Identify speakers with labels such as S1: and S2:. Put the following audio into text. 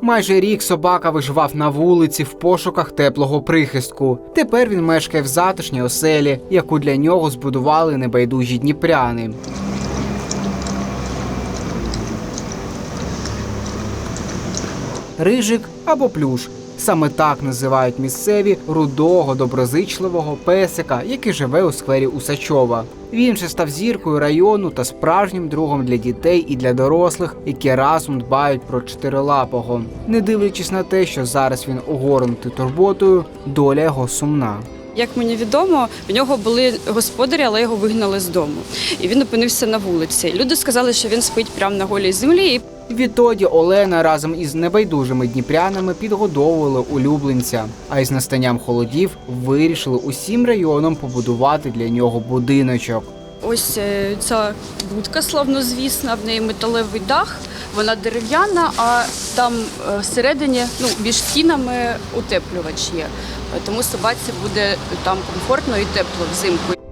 S1: Майже рік собака виживав на вулиці в пошуках теплого прихистку. Тепер він мешкає в затишній оселі, яку для нього збудували небайдужі дніпряни. Рижик або плюш. Саме так називають місцеві рудого доброзичливого песика, який живе у сквері Усачова. Він же став зіркою району та справжнім другом для дітей і для дорослих, які разом дбають про чотирилапого. Не дивлячись на те, що зараз він огорнутий турботою, доля його сумна.
S2: Як мені відомо, в нього були господарі, але його вигнали з дому. І він опинився на вулиці. Люди сказали, що він спить прямо на голій землі.
S1: Відтоді Олена разом із небайдужими дніпрянами підгодовували улюбленця. А із настанням холодів вирішили усім районом побудувати для нього будиночок.
S2: ось е, ця будка славнозвісна, в неї металевий дах, вона дерев'яна, а там е, всередині, ну, між стінами утеплювач є. Тому собаці буде там комфортно і тепло взимку.